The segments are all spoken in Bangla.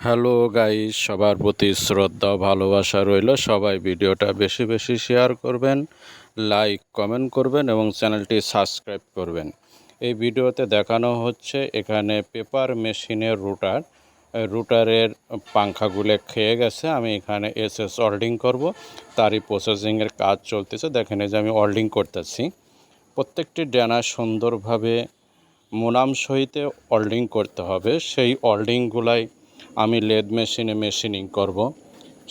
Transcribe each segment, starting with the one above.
হ্যালো গাইস, সবার প্রতি শ্রদ্ধা ভালোবাসা রইল। সবাই ভিডিওটা বেশি বেশি শেয়ার করবেন, লাইক, কমেন্ট করবেন এবং চ্যানেলটি সাবস্ক্রাইব করবেন। এই ভিডিওতে দেখানো হচ্ছে এখানে পেপার মেশিনের রুটার। রুটারের পাংখাগুলো খেয়ে গেছে। আমি এখানে এস এস অল্ডিং করব। তারই প্রসেসিংয়ের কাজ চলতেছে। দেখেন যে আমি অল্ডিং করতেছি। প্রত্যেকটি ডানা সুন্দরভাবে মোনাম সহিতে অল্ডিং করতে হবে। সেই অল্ডিংগুলাই আমি লেদ মেশিনে মেশিনিং করব।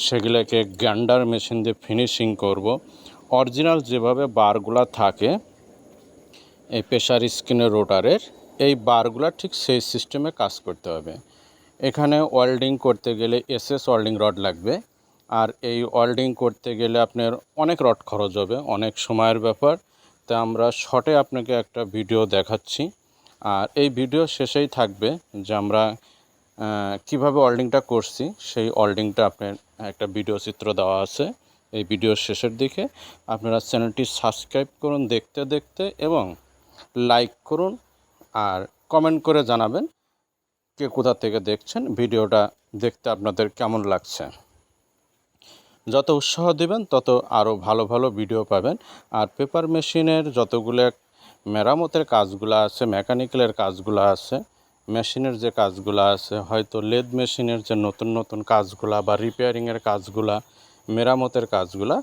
সেগুলোকে গ্যান্ডার মেশিন দিয়ে ফিনিশিং করব। অরিজিনাল যেভাবে বারগুলা থাকে, এই প্রেশার স্ক্রিনের রোটারের এই বারগুলা ঠিক সেই সিস্টেমে কাজ করতে হবে এখানে ওয়েল্ডিং করতে গেলে এসএস ওয়েল্ডিং রড লাগবে আর এই ওয়েল্ডিং করতে গেলে আপনার অনেক রড খরচ হবে, অনেক সময়ের ব্যাপার তা আমরা শর্টে আপনাকে একটা ভিডিও দেখাচ্ছি আর এই ভিডিও শেষেই থাকবে যে আমরা কীভাবে ওয়েল্ডিংটা করছি, সেই ওয়েল্ডিংটা আপনার একটা ভিডিও চিত্র দেওয়া আছে। এই ভিডিওর শেষের দিকে আপনারা চ্যানেলটি সাবস্ক্রাইব করুন দেখতে দেখতে এবং লাইক করুন আর কমেন্ট করে জানাবেন কে কোথা থেকে দেখছেন ভিডিওটা দেখতে আপনাদের কেমন লাগছে। যত উৎসাহ দেবেন, তত আরও ভালো ভালো ভিডিও পাবেন। আর পেপার মেশিনের যতগুলো মেরামতের কাজগুলো আছে মেকানিক্যালের কাজগুলো আছে মেশিনের যে কাজগুলো আছে, হয়তো লেদ মেশিনের যে নতুন নতুন কাজগুলা বা রিপেয়ারিংয়ের কাজগুলা, মেরামতের কাজগুলা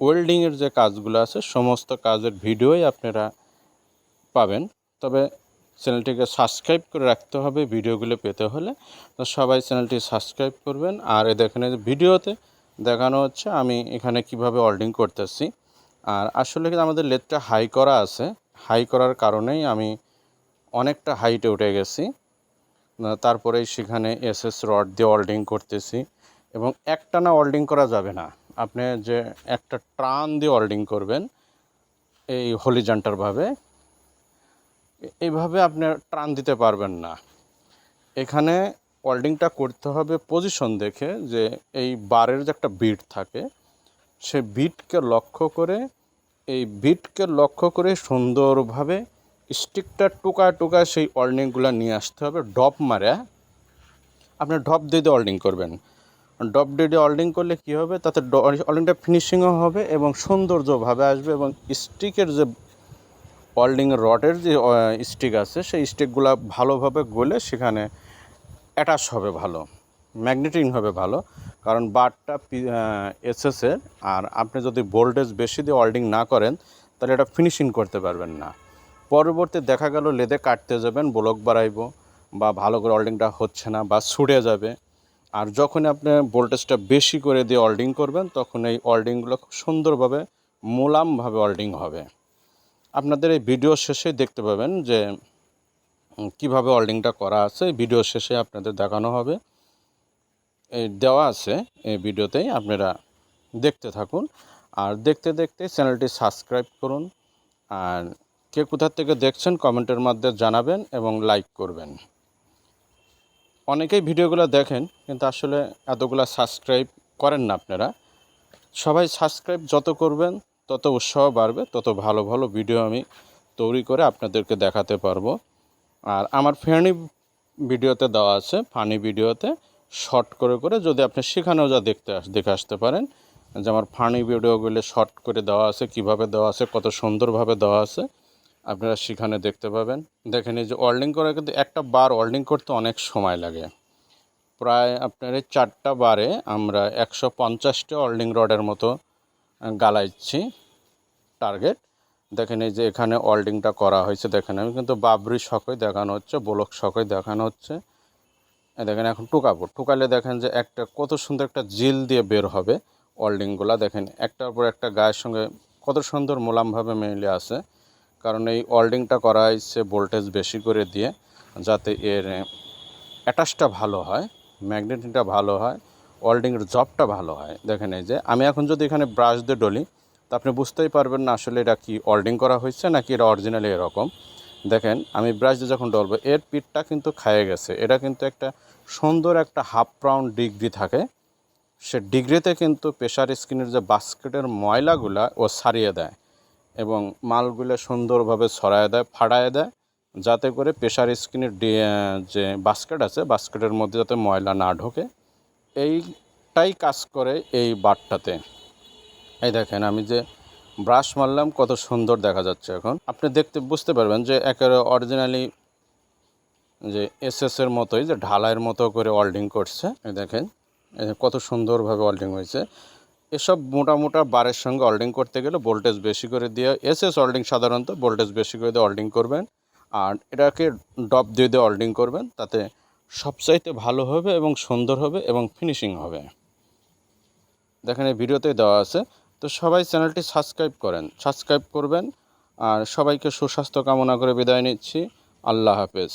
ওয়েল্ডিংয়ের যে কাজগুলো আছে, সমস্ত কাজের ভিডিওই আপনারা পাবেন। তবে চ্যানেলটিকে সাবস্ক্রাইব করে রাখতে হবে, ভিডিওগুলো পেতে হলে। তো সবাই চ্যানেলটি সাবস্ক্রাইব করবেন। আর এ দেখেন ভিডিওতে দেখানো হচ্ছে, আমি এখানে কীভাবে অল্ডিং করতেছি। আর আসলে আমাদের লেদটা হাই করা আছে। হাই করার কারণেই আমি অনেকটা হাইটে উঠে গেছি। আহ, তারপরেই সেখানে এসএস রড দিয়ে ওয়েল্ডিং করতেছি এবং একটানা ওয়েল্ডিং করা যাবে না। আপনি যে একটা টান দিয়ে ওয়েল্ডিং করবেন এই হলিজান্টারভাবে এইভাবে আপনি টান দিতে পারবেন না। এখানে ওয়েল্ডিংটা করতে হবে পজিশন দেখে যে এই বারের যে একটা বিট থাকে সে বিটকে লক্ষ্য করে এই বিটকে লক্ষ্য করে সুন্দরভাবে স্টিকটা টুকায় টুকায় সেই ওয়েল্ডিংগুলো নিয়ে আসতে হবে। ডপ মারে, আপনি ডপ দিয়ে দিয়ে ওয়েল্ডিং করবেন। ডপ দিয়ে দিয়ে ওয়েল্ডিং করলে কী হবে? তাতে ওয়েল্ডিংটা ফিনিশিংও হবে এবং সৌন্দর্যভাবে আসবে এবং স্টিকের যে ওয়েল্ডিং রডের যে স্টিক আছে, সেই স্টিকগুলো ভালোভাবে গলে সেখানে অ্যাটাচ হবে ভালো, ম্যাগনেটিং হবে ভালো। কারণ বারটা এসএসের আর আপনি যদি ভোল্টেজ বেশি দিয়ে ওয়েল্ডিং না করেন, তাহলে এটা ফিনিশিং করতে পারবেন না। পরবর্তী দেখা গেল লেদে কাটতে যাবেন, ব্লক বাড়াইবো বা ভালো করে ওয়েল্ডিংটা হচ্ছে না বা ছুটে যাবে। আর যখন আপনি ভোল্টেজটা বেশি করে দিয়ে ওয়েল্ডিং করবেন, তখন এই ওয়েল্ডিংগুলো খুব সুন্দরভাবে, মোলামভাবে ওয়েল্ডিং হবে। আপনাদের এই ভিডিও শেষে দেখতে পাবেন যে কীভাবে ওয়েল্ডিংটা করা আছে। ভিডিও শেষে আপনাদের দেখানো হবে। এই দেওয়া আছে এই ভিডিওতেই, আপনারা দেখতে থাকুন। আর দেখতে দেখতে চ্যানেলটি সাবস্ক্রাইব করুন। আর কে কোথা থেকে দেখছেন কমেন্টের মাধ্যমে জানাবেন এবং লাইক করবেন। অনেকেই ভিডিওগুলো দেখেন, কিন্তু আসলে এতগুলো সাবস্ক্রাইব করেন না আপনারা। সবাই সাবস্ক্রাইব যত করবেন, তত উৎসাহ বাড়বে, তত ভালো ভালো ভিডিও আমি তৈরি করে আপনাদেরকে দেখাতে পারব। আর আমার ফ্যানি ভিডিওতে দেওয়া আছে, ফানি ভিডিওতে শর্ট করে করে যদি আপনি সেখানেও যা দেখতে আস, দেখে আসতে পারেন। যে আমার ফানি ভিডিওগুলো শর্ট করে দেওয়া আছে, কীভাবে দেওয়া আছে, কত সুন্দরভাবে দেওয়া আছে আপনারা সেখানে দেখতে পাবেন। দেখেন এই যে ওয়েল্ডিং করা কিন্তু একটা বার ওয়েল্ডিং করতে অনেক সময় লাগে। প্রায় আপনার এই চারটা বারে আমরা একশো পঞ্চাশটা ওয়েল্ডিং রডের মতো গালাইছি টার্গেট দেখেন এই যে এখানে ওয়েল্ডিংটা করা হয়েছে। দেখেন আমি কিন্তু বাবরি শখই দেখানো হচ্ছে, বোলক শখই দেখানো হচ্ছে। দেখেন এখন টুকাবো। টুকালে দেখেন যে একটা কত সুন্দর একটা জিল দিয়ে বের হবে ওয়েল্ডিংগুলো দেখেন একটার পর একটা গায়ের সঙ্গে কত সুন্দর মোলামভাবে মিলে আছে কারণ এই ওয়েল্ডিংটা করা হয়েছে ভোল্টেজ বেশি করে দিয়ে যাতে এর অ্যাটাচটা ভালো হয় ম্যাগনেটিংটা ভালো হয় ওয়েল্ডিংয়ের জবটা ভালো হয়। দেখেন এই যে, আমি এখন যদি এখানে ব্রাশ দিয়ে ডলি, তা আপনি বুঝতেই পারবেন না আসলে এটা কি ওয়েল্ডিং করা হয়েছে নাকি এটা অরিজিনালি এরকম। দেখেন, আমি ব্রাশ দিয়ে যখন ডলবো, এর পিঠটা কিন্তু খায়ে গেছে। এটা কিন্তু একটা সুন্দর একটা হাফ রাউন্ড ডিগ্রি থাকে। সে ডিগ্রিতে কিন্তু প্রেশার স্ক্রিনের যে বাস্কেটের ময়লাগুলা ও সারিয়ে দেয়। এবং মালগুলো সুন্দরভাবে ছড়ায় দেয় ফাড়ায় দেয়, যাতে করে প্রেশার স্ক্রিনের যে বাস্কেট আছে, বাস্কেটের মধ্যে যাতে ময়লা না ঢোকে। এইটাই কাজ করে এই বারটাতে এই দেখেন, আমি যে ব্রাশ মারলাম, কত সুন্দর দেখা যাচ্ছে এখন। আপনি দেখতে, বুঝতে পারবেন যে একেবারে অরিজিনালি যে এসএস এর মতোই, যে ঢালাইয়ের মতো করে ওয়েল্ডিং করছে। এই দেখেন কত সুন্দরভাবে ওয়েল্ডিং হয়েছে। এসব মোটা মোটা বারের সঙ্গে ওয়েল্ডিং করতে গেলে ভোল্টেজ বেশি করে দিয়ে এসএস ওয়েল্ডিং সাধারণত ভোল্টেজ বেশি করে দিয়ে ওয়েল্ডিং করবেন। আর এটাকে ডপ দিয়ে দিয়ে ওয়েল্ডিং করবেন, তাতে সবচাইতে ভালো হবে এবং সুন্দর হবে এবং ফিনিশিং হবে। দেখেন এই ভিডিওতেই দেওয়া আছে। তো সবাই চ্যানেলটি সাবস্ক্রাইব করেন সাবস্ক্রাইব করবেন। আর সবাইকে সুস্বাস্থ্য কামনা করে বিদায় নিচ্ছি। আল্লাহ হাফেজ।